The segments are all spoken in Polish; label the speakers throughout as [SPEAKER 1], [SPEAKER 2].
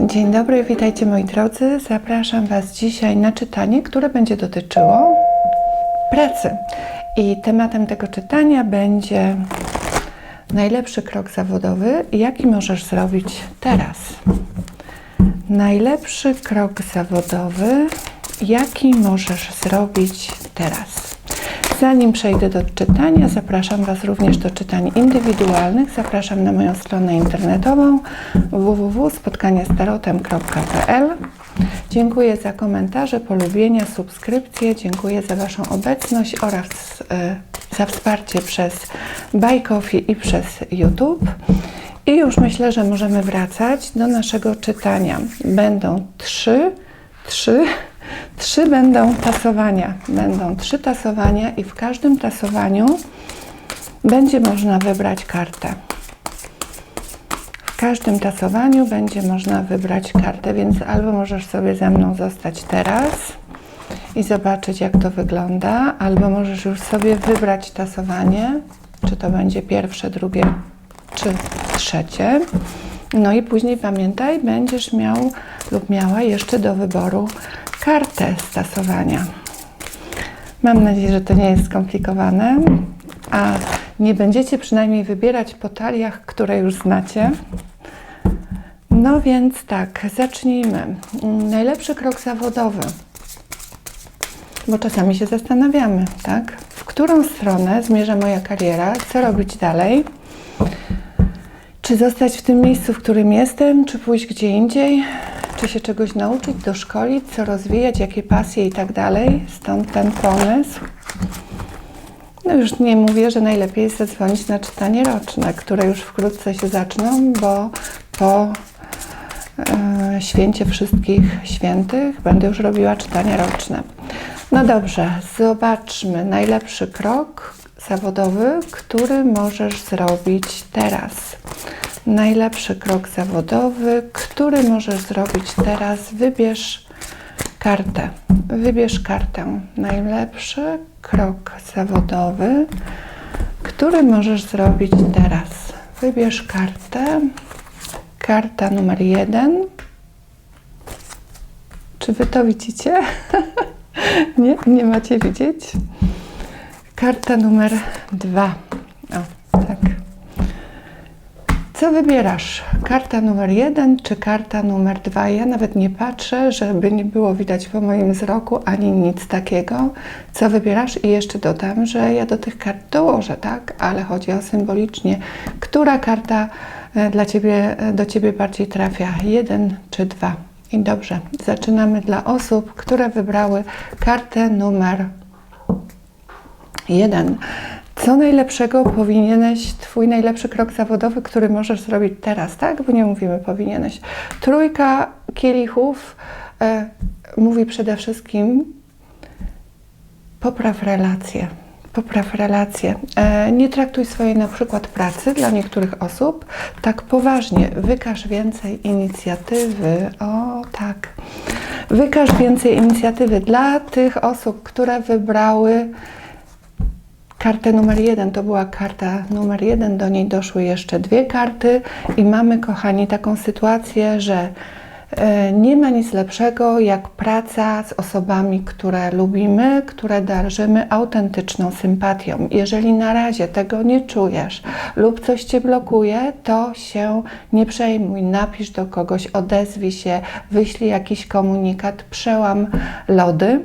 [SPEAKER 1] Dzień dobry, witajcie moi drodzy. Zapraszam Was dzisiaj na czytanie, które będzie dotyczyło pracy. I tematem tego czytania będzie najlepszy krok zawodowy, jaki możesz zrobić teraz. Najlepszy krok zawodowy, jaki możesz zrobić teraz. Zanim przejdę do czytania, zapraszam Was również do czytań indywidualnych. Zapraszam na moją stronę internetową www.spotkaniestarotem.pl. Dziękuję za komentarze, polubienia, subskrypcje. Dziękuję za Waszą obecność oraz e, za wsparcie przez Buy i przez YouTube. I już myślę, że możemy wracać do naszego czytania. Będą trzy, trzy, trzy będą tasowania. Będą trzy tasowania i w każdym tasowaniu będzie można wybrać kartę. W każdym tasowaniu będzie można wybrać kartę, więc albo możesz sobie ze mną zostać teraz i zobaczyć, jak to wygląda, albo możesz już sobie wybrać tasowanie, czy to będzie pierwsze, drugie, czy trzecie. No i później pamiętaj, będziesz miał lub miała jeszcze do wyboru kartę z tasowania. Mam nadzieję, że to nie jest skomplikowane, a nie będziecie przynajmniej wybierać po taliach, które już znacie. No więc tak, zacznijmy. Mm, Najlepszy krok zawodowy. Bo czasami się zastanawiamy, tak? W którą stronę zmierza moja kariera? Co robić dalej? Czy zostać w tym miejscu, w którym jestem, czy pójść gdzie indziej? Czy się czegoś nauczyć, doszkolić, co rozwijać, jakie pasje i tak dalej? Stąd ten pomysł. No już nie mówię, że najlepiej jest zadzwonić na czytanie roczne, które już wkrótce się zaczną, bo po e, święcie wszystkich świętych będę już robiła czytania roczne. No dobrze, zobaczmy najlepszy krok zawodowy, który możesz zrobić teraz. Najlepszy krok zawodowy, który możesz zrobić teraz. Wybierz kartę. Wybierz kartę. Najlepszy krok zawodowy, który możesz zrobić teraz. Wybierz kartę. Karta numer jeden. Czy wy to widzicie? nie, nie macie widzieć. Karta numer dwa. O, tak. Co wybierasz? Karta numer jeden czy karta numer dwa? Ja nawet nie patrzę, żeby nie było widać po moim wzroku ani nic takiego. Co wybierasz? I jeszcze dodam, że ja do tych kart dołożę, tak? Ale chodzi o symbolicznie. Która karta e, dla ciebie, e, do Ciebie bardziej trafia? Jeden czy dwa? I dobrze, zaczynamy dla osób, które wybrały kartę numer jeden. Co najlepszego powinieneś, Twój najlepszy krok zawodowy, który możesz zrobić teraz, tak? Bo nie mówimy powinieneś. Trójka kielichów e, mówi przede wszystkim popraw relacje. Popraw relacje. E, nie traktuj swojej na przykład pracy dla niektórych osób tak poważnie. Wykaż więcej inicjatywy. O tak. Wykaż więcej inicjatywy dla tych osób, które wybrały kartę numer jeden. To była karta numer jeden, do niej doszły jeszcze dwie karty i mamy, kochani, taką sytuację, że e, nie ma nic lepszego jak praca z osobami, które lubimy, które darzymy autentyczną sympatią. Jeżeli na razie tego nie czujesz lub coś cię blokuje, to się nie przejmuj. Napisz do kogoś, odezwij się, wyślij jakiś komunikat, przełam lody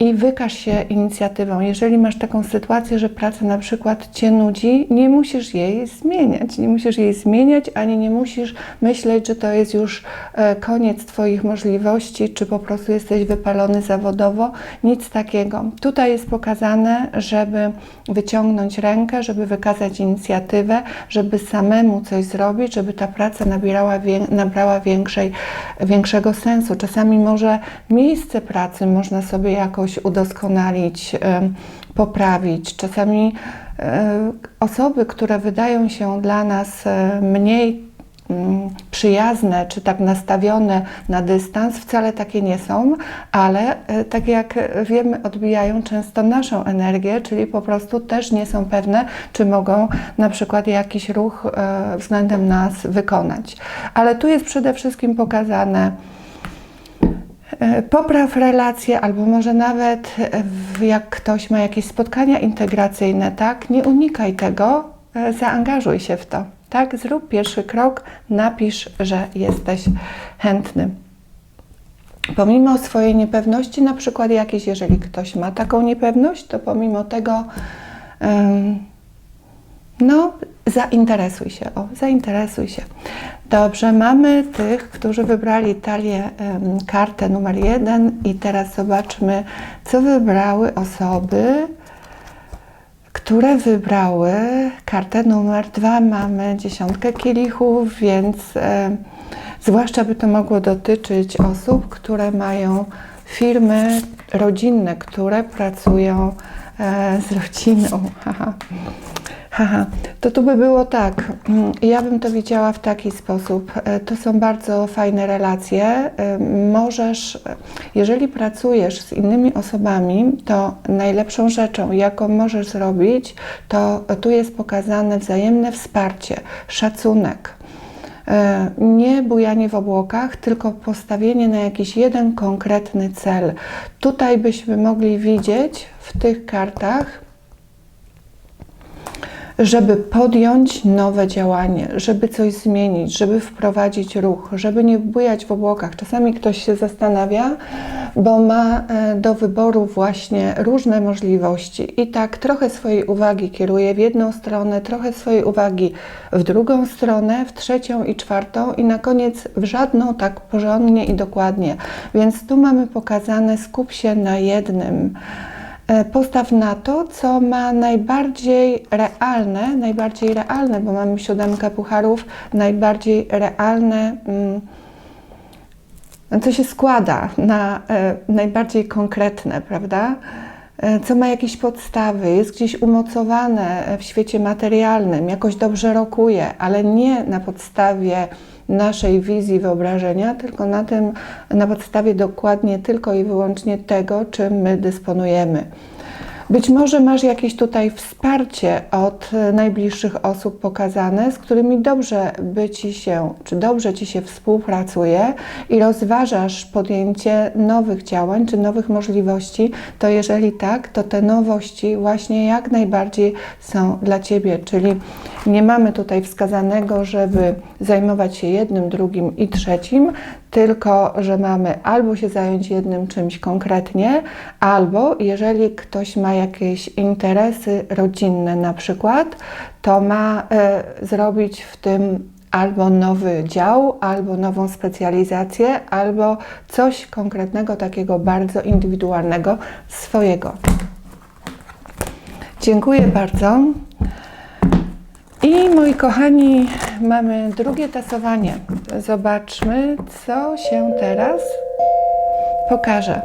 [SPEAKER 1] i wykaż się inicjatywą. Jeżeli masz taką sytuację, że praca na przykład Cię nudzi, nie musisz jej zmieniać. Nie musisz jej zmieniać, ani nie musisz myśleć, że to jest już e, koniec Twoich możliwości, czy po prostu jesteś wypalony zawodowo. Nic takiego. Tutaj jest pokazane, żeby wyciągnąć rękę, żeby wykazać inicjatywę, żeby samemu coś zrobić, żeby ta praca nabierała, nabrała większej, większego sensu. Czasami może miejsce pracy można sobie jakoś udoskonalić, poprawić. Czasami osoby, które wydają się dla nas mniej mm, przyjazne, czy tak nastawione na dystans, wcale takie nie są, ale e, tak jak wiemy, odbijają często naszą energię, czyli po prostu też nie są pewne, czy mogą na przykład jakiś ruch e, względem nas wykonać. Ale tu jest przede wszystkim pokazane, Popraw relacje, albo może nawet e, jak ktoś ma jakieś spotkania integracyjne, tak? Nie unikaj tego, e, zaangażuj się w to. Tak, zrób pierwszy krok, napisz, że jesteś chętny. Pomimo swojej niepewności, na przykład jakiejś, jeżeli ktoś ma taką niepewność, to pomimo tego, no, zainteresuj się, o, zainteresuj się. Dobrze, mamy tych, którzy wybrali talię, kartę numer jeden i teraz zobaczmy, co wybrały osoby, które wybrały kartę numer dwa. Mamy dziesiątkę kielichów, więc e, zwłaszcza by to mogło dotyczyć osób, które mają firmy rodzinne, które pracują e, z rodziną. Haha, to tu by było tak. mm, Ja bym to widziała w taki sposób. E, To są bardzo fajne relacje. E, Możesz, jeżeli pracujesz z innymi osobami, to najlepszą rzeczą, jaką możesz zrobić, to tu jest pokazane wzajemne wsparcie, szacunek. E, Nie bujanie w obłokach, tylko postawienie na jakiś jeden konkretny cel. Tutaj byśmy mogli widzieć w tych kartach, żeby podjąć nowe działanie, żeby coś zmienić, żeby wprowadzić ruch, żeby nie bujać w obłokach. Czasami ktoś się zastanawia, bo ma e, do wyboru właśnie różne możliwości i tak trochę swojej uwagi kieruje w jedną stronę, trochę swojej uwagi w drugą stronę, w trzecią i czwartą i na koniec w żadną tak porządnie i dokładnie. Więc tu mamy pokazane skup się na jednym. E, Postaw na to, co ma najbardziej realne, najbardziej realne, bo mamy siódemkę pucharów, najbardziej realne, mm, co się składa na e, najbardziej konkretne, prawda? E, Co ma jakieś podstawy, jest gdzieś umocowane w świecie materialnym, jakoś dobrze rokuje, ale nie na podstawie naszej wizji, wyobrażenia, tylko na tym, na podstawie dokładnie tylko i wyłącznie tego, czym my dysponujemy. Być może masz jakieś tutaj wsparcie od e, najbliższych osób pokazane, z którymi dobrze by ci się, czy dobrze ci się współpracuje i rozważasz podjęcie nowych działań, czy nowych możliwości, to jeżeli tak, to te nowości właśnie jak najbardziej są dla ciebie, czyli nie mamy tutaj wskazanego, żeby zajmować się jednym, drugim i trzecim, tylko że mamy albo się zająć jednym czymś konkretnie, albo jeżeli ktoś ma jakieś interesy rodzinne na przykład, to ma e, zrobić w tym albo nowy dział, albo nową specjalizację, albo coś konkretnego, takiego bardzo indywidualnego swojego. Dziękuję bardzo. I moi kochani, mamy drugie tasowanie. Zobaczmy, co się teraz pokaże.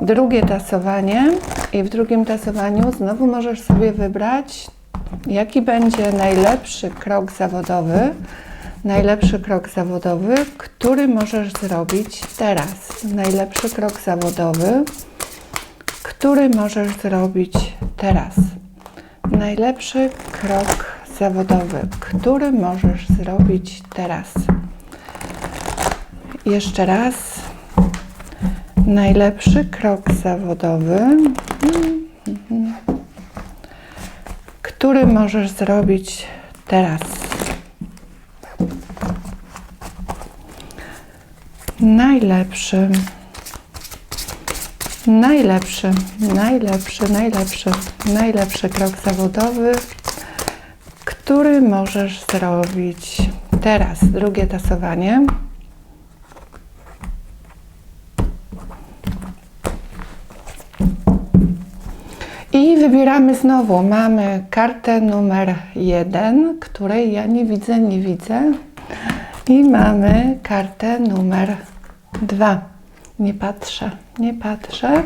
[SPEAKER 1] Drugie tasowanie i w drugim tasowaniu znowu możesz sobie wybrać, jaki będzie najlepszy krok zawodowy, najlepszy krok zawodowy, który możesz zrobić teraz. Najlepszy krok zawodowy, który możesz zrobić teraz. Najlepszy krok zawodowy, który możesz zrobić teraz. Jeszcze raz. Najlepszy krok zawodowy, który możesz zrobić teraz. Najlepszy. Najlepszy, najlepszy, najlepszy, najlepszy krok zawodowy, który możesz zrobić teraz. Drugie tasowanie. I wybieramy znowu. Mamy kartę numer jeden, której ja nie widzę, nie widzę. I mamy kartę numer dwa. Nie patrzę, nie patrzę.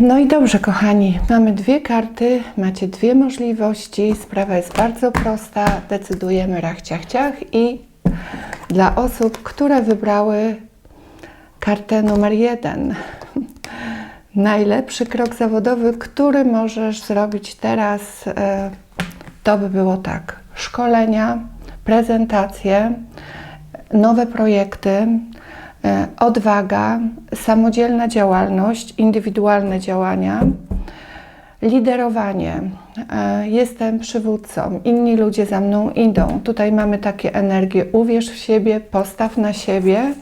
[SPEAKER 1] No i dobrze, kochani, mamy dwie karty, macie dwie możliwości. Sprawa jest bardzo prosta. Decydujemy rach, ciach, ciach i dla osób, które wybrały kartę numer jeden. Najlepszy krok zawodowy, który możesz zrobić teraz, e, to by było tak: szkolenia, prezentacje, nowe projekty, odwaga, samodzielna działalność, indywidualne działania, liderowanie. E, Jestem przywódcą, inni ludzie za mną idą. Tutaj mamy takie energie: uwierz w siebie, postaw na siebie.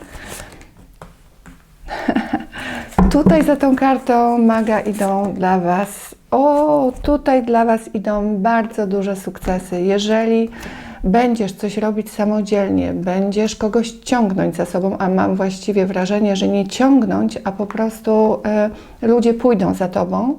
[SPEAKER 1] Tutaj za tą kartą maga idą dla Was. O, tutaj dla Was idą bardzo duże sukcesy. Jeżeli będziesz coś robić samodzielnie, będziesz kogoś ciągnąć za sobą, a mam właściwie wrażenie, że nie ciągnąć, a po prostu y, ludzie pójdą za Tobą.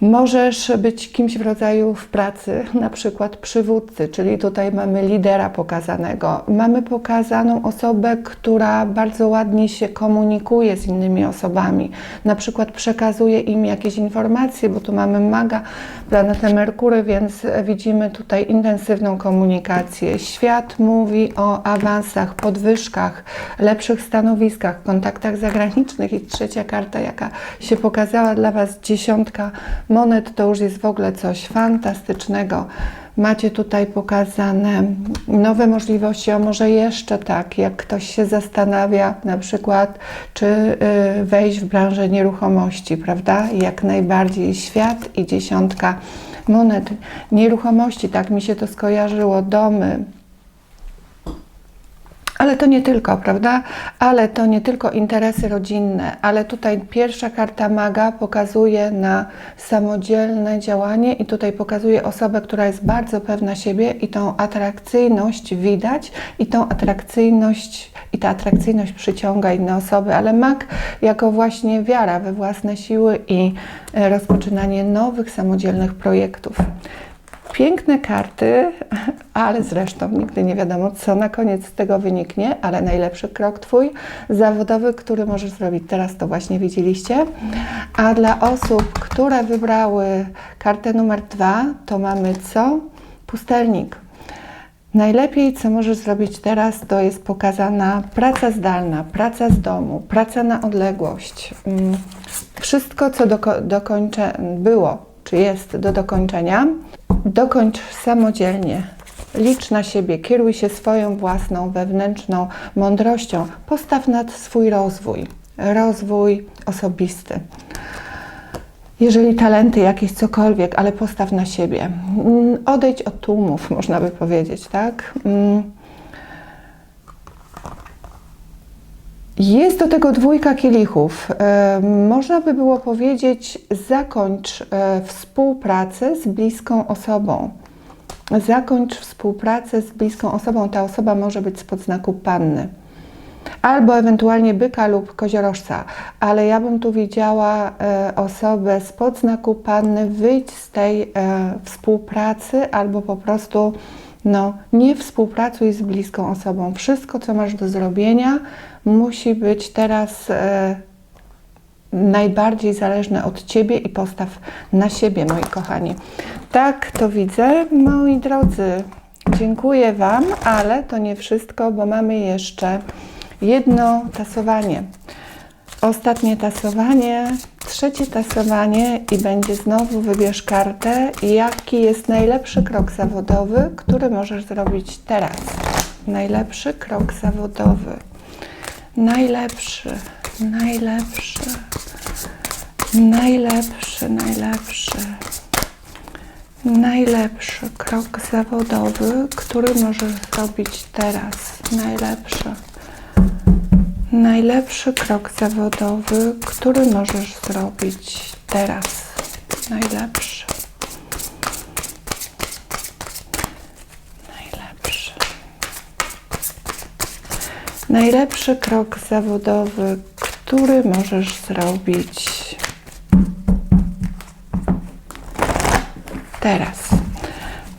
[SPEAKER 1] Możesz być kimś w rodzaju w pracy, na przykład przywódcy, czyli tutaj mamy lidera pokazanego. Mamy pokazaną osobę, która bardzo ładnie się komunikuje z innymi osobami. Na przykład przekazuje im jakieś informacje, bo tu mamy maga, planetę Merkury, więc widzimy tutaj intensywną komunikację. Świat mówi o awansach, podwyżkach, lepszych stanowiskach, kontaktach zagranicznych i trzecia karta, jaka się pokazała dla Was, dziesiątka monet to już jest w ogóle coś fantastycznego. Macie tutaj pokazane nowe możliwości, a może jeszcze tak, jak ktoś się zastanawia na przykład, czy y, wejść w branżę nieruchomości, prawda? Jak najbardziej świat i dziesiątka monet. Nieruchomości, tak mi się to skojarzyło, domy, ale to nie tylko, prawda? Ale to nie tylko interesy rodzinne, ale tutaj pierwsza karta maga pokazuje na samodzielne działanie i tutaj pokazuje osobę, która jest bardzo pewna siebie i tą atrakcyjność widać i tą atrakcyjność i ta atrakcyjność przyciąga inne osoby, ale mag jako właśnie wiara we własne siły i e, rozpoczynanie nowych samodzielnych projektów. Piękne karty, ale zresztą nigdy nie wiadomo, co na koniec z tego wyniknie, ale najlepszy krok Twój zawodowy, który możesz zrobić teraz, to właśnie widzieliście. A dla osób, które wybrały kartę numer dwa, to mamy co? Pustelnik. Najlepiej, co możesz zrobić teraz, to jest pokazana praca zdalna, praca z domu, praca na odległość. Mm, Wszystko, co doko- było, czy jest do dokończenia, dokończ samodzielnie. Licz na siebie, kieruj się swoją własną wewnętrzną mądrością. Postaw nad swój rozwój, rozwój osobisty. Jeżeli talenty jakieś cokolwiek, ale postaw na siebie. Mm, Odejdź od tłumów, można by powiedzieć, tak? Mm. Jest do tego dwójka kielichów. E, Można by było powiedzieć, zakończ e, współpracę z bliską osobą. Zakończ współpracę z bliską osobą. Ta osoba może być spod znaku panny. Albo ewentualnie byka lub koziorożca, ale ja bym tu widziała e, osobę spod znaku panny, wyjdź z tej e, współpracy albo po prostu no, nie współpracuj z bliską osobą. Wszystko, co masz do zrobienia, musi być teraz e, najbardziej zależne od Ciebie i postaw na siebie, moi kochani. Tak to widzę, moi drodzy. Dziękuję Wam, ale to nie wszystko, bo mamy jeszcze jedno tasowanie. Ostatnie tasowanie, trzecie tasowanie i będzie znowu wybierz kartę. Jaki jest najlepszy krok zawodowy, który możesz zrobić teraz? Najlepszy krok zawodowy. Najlepszy, najlepszy, najlepszy, najlepszy. Najlepszy krok zawodowy, który możesz zrobić teraz. Najlepszy. Najlepszy krok zawodowy, który możesz zrobić teraz. Najlepszy. Najlepszy. Najlepszy krok zawodowy, który możesz zrobić teraz.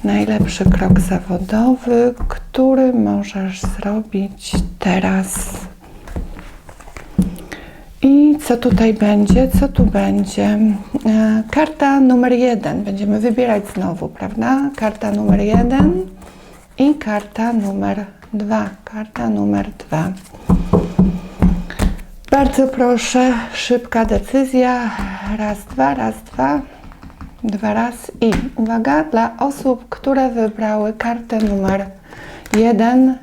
[SPEAKER 1] Najlepszy krok zawodowy, który możesz zrobić teraz. I Co tutaj będzie? Co tu będzie? E, Karta numer jeden. Będziemy wybierać znowu, prawda? Karta numer jeden i karta numer dwa. Karta numer dwa. Bardzo proszę, szybka decyzja. Raz, dwa, raz, dwa, dwa raz i uwaga dla osób, które wybrały kartę numer jeden.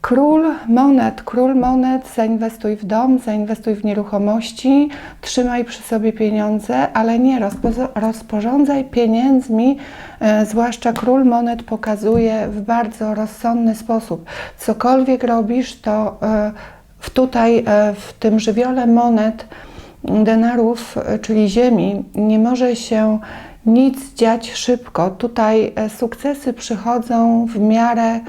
[SPEAKER 1] Król monet, król monet, zainwestuj w dom, zainwestuj w nieruchomości, trzymaj przy sobie pieniądze, ale nie rozpo- rozporządzaj pieniędzmi, e, zwłaszcza król monet pokazuje w bardzo rozsądny sposób. Cokolwiek robisz, to e, w tutaj e, w tym żywiole monet, denarów, e, czyli ziemi, nie może się nic dziać szybko. Tutaj e, sukcesy przychodzą w miarę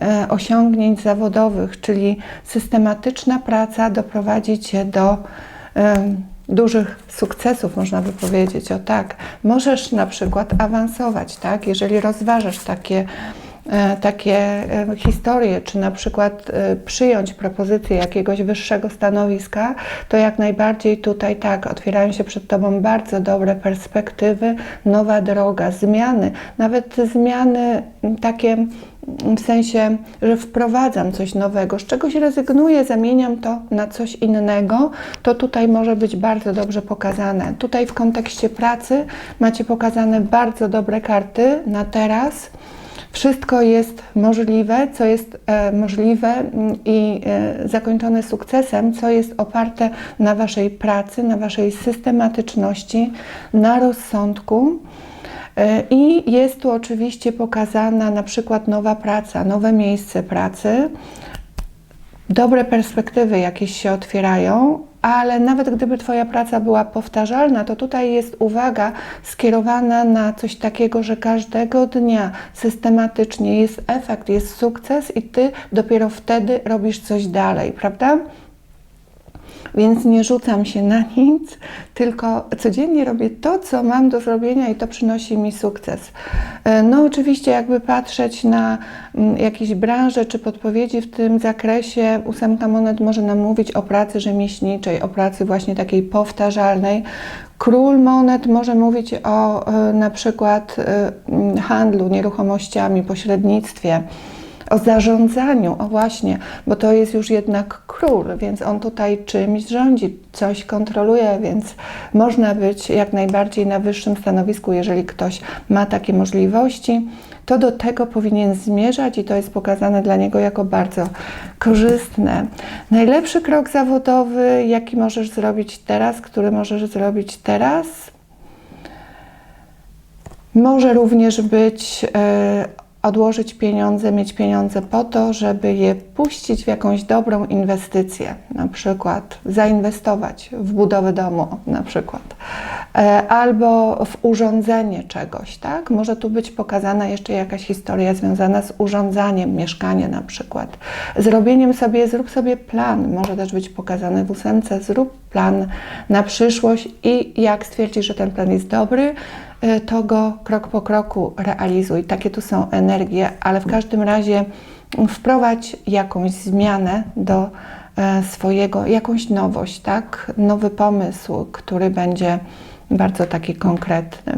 [SPEAKER 1] e, osiągnięć zawodowych, czyli systematyczna praca doprowadzi Cię do dużych sukcesów, można by powiedzieć, o tak. Możesz na przykład awansować, tak, jeżeli rozważasz takie takie e, historie, czy na przykład e, przyjąć propozycję jakiegoś wyższego stanowiska, to jak najbardziej tutaj tak, otwierają się przed Tobą bardzo dobre perspektywy, nowa droga, zmiany, nawet zmiany takie w sensie, że wprowadzam coś nowego, z czegoś rezygnuję, zamieniam to na coś innego, to tutaj może być bardzo dobrze pokazane. Tutaj w kontekście pracy macie pokazane bardzo dobre karty na teraz. Wszystko jest możliwe, co jest e, możliwe mm, i e, zakończone sukcesem, co jest oparte na Waszej pracy, na Waszej systematyczności, na rozsądku. E, I jest tu oczywiście pokazana na przykład nowa praca, nowe miejsce pracy, dobre perspektywy jakieś się otwierają, ale nawet gdyby Twoja praca była powtarzalna, to tutaj jest uwaga skierowana na coś takiego, że każdego dnia systematycznie jest efekt, jest sukces i Ty dopiero wtedy robisz coś dalej, prawda? Więc nie rzucam się na nic, tylko codziennie robię to, co mam do zrobienia i to przynosi mi sukces. E, No oczywiście jakby patrzeć na mm, jakieś branże czy podpowiedzi w tym zakresie, ósemka monet może nam mówić o pracy rzemieślniczej, o pracy właśnie takiej powtarzalnej. Król monet może mówić o e, na przykład e, handlu nieruchomościami, pośrednictwie o zarządzaniu, o właśnie, bo to jest już jednak król, więc on tutaj czymś rządzi, coś kontroluje, więc można być jak najbardziej na wyższym stanowisku, jeżeli ktoś ma takie możliwości, to do tego powinien zmierzać i to jest pokazane dla niego jako bardzo korzystne. Najlepszy krok zawodowy, jaki możesz zrobić teraz, który możesz zrobić teraz, może również być e, odłożyć pieniądze, mieć pieniądze po to, żeby je puścić w jakąś dobrą inwestycję, na przykład zainwestować w budowę domu, na przykład, E, albo w urządzenie czegoś, tak? Może tu być pokazana jeszcze jakaś historia związana z urządzaniem mieszkania, na przykład. Zrobieniem sobie, zrób sobie plan, może też być pokazany w ósemce, zrób plan na przyszłość i jak stwierdzisz, że ten plan jest dobry, to go krok po kroku realizuj. Takie tu są energie, ale w każdym razie wprowadź jakąś zmianę do e, swojego, jakąś nowość, tak? Nowy pomysł, który będzie bardzo taki konkretny.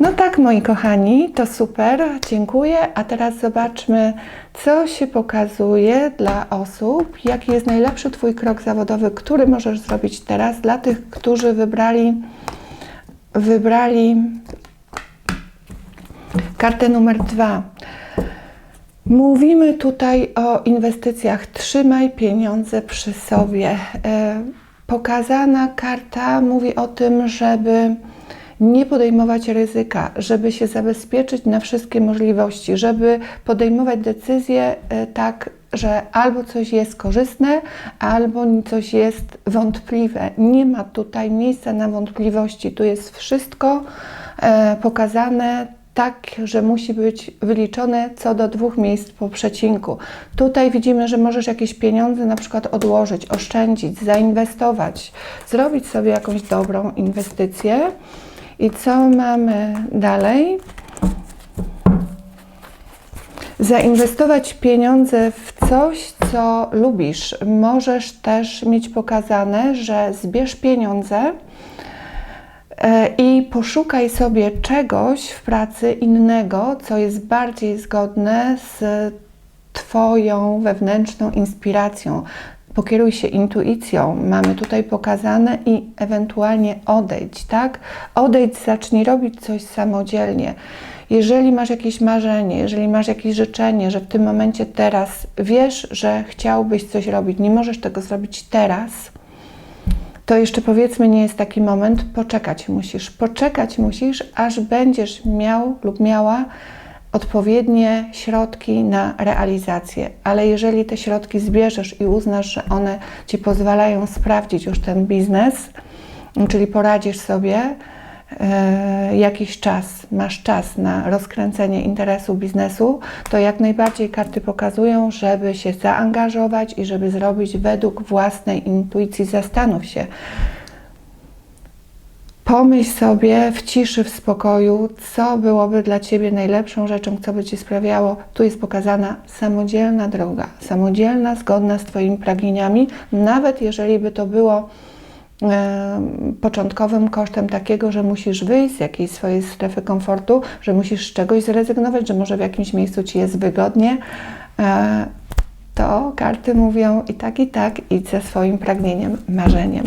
[SPEAKER 1] No tak, moi kochani, to super, dziękuję. A teraz zobaczmy, co się pokazuje dla osób, jaki jest najlepszy Twój krok zawodowy, który możesz zrobić teraz dla tych, którzy wybrali wybrali kartę numer dwa. Mówimy tutaj o inwestycjach. Trzymaj pieniądze przy sobie. E, Pokazana karta mówi o tym, żeby nie podejmować ryzyka, żeby się zabezpieczyć na wszystkie możliwości, żeby podejmować decyzje e, tak, że albo coś jest korzystne, albo coś jest wątpliwe. Nie ma tutaj miejsca na wątpliwości. Tu jest wszystko e, pokazane tak, że musi być wyliczone co do dwóch miejsc po przecinku. Tutaj widzimy, że możesz jakieś pieniądze na przykład odłożyć, oszczędzić, zainwestować, zrobić sobie jakąś dobrą inwestycję. I co mamy dalej? Zainwestować pieniądze w coś, co lubisz. Możesz też mieć pokazane, że zbierz pieniądze e, i poszukaj sobie czegoś w pracy innego, co jest bardziej zgodne z Twoją wewnętrzną inspiracją. Pokieruj się intuicją, mamy tutaj pokazane i ewentualnie odejdź, tak? Odejdź, zacznij robić coś samodzielnie. Jeżeli masz jakieś marzenie, jeżeli masz jakieś życzenie, że w tym momencie teraz wiesz, że chciałbyś coś robić, nie możesz tego zrobić teraz, to jeszcze powiedzmy nie jest taki moment, poczekać musisz. Poczekać musisz, aż będziesz miał lub miała odpowiednie środki na realizację. Ale jeżeli te środki zbierzesz i uznasz, że one ci pozwalają sprawdzić już ten biznes, czyli poradzisz sobie jakiś czas, masz czas na rozkręcenie interesu biznesu, to jak najbardziej karty pokazują, żeby się zaangażować i żeby zrobić według własnej intuicji. Zastanów się, Pomyśl sobie w ciszy, w spokoju, co byłoby dla Ciebie najlepszą rzeczą, co by Ci sprawiało. Tu jest pokazana samodzielna droga, samodzielna, zgodna z Twoimi pragnieniami, nawet jeżeli by to było e, początkowym kosztem takiego, że musisz wyjść z jakiejś swojej strefy komfortu, że musisz z czegoś zrezygnować, że może w jakimś miejscu Ci jest wygodnie. E, to karty mówią i tak, i tak, idź ze swoim pragnieniem, marzeniem.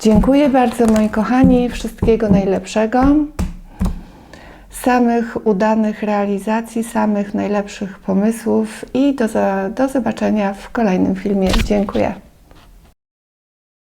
[SPEAKER 1] Dziękuję bardzo moi kochani, wszystkiego najlepszego. Samych udanych realizacji, samych najlepszych pomysłów i do, do zobaczenia w kolejnym filmie. Dziękuję.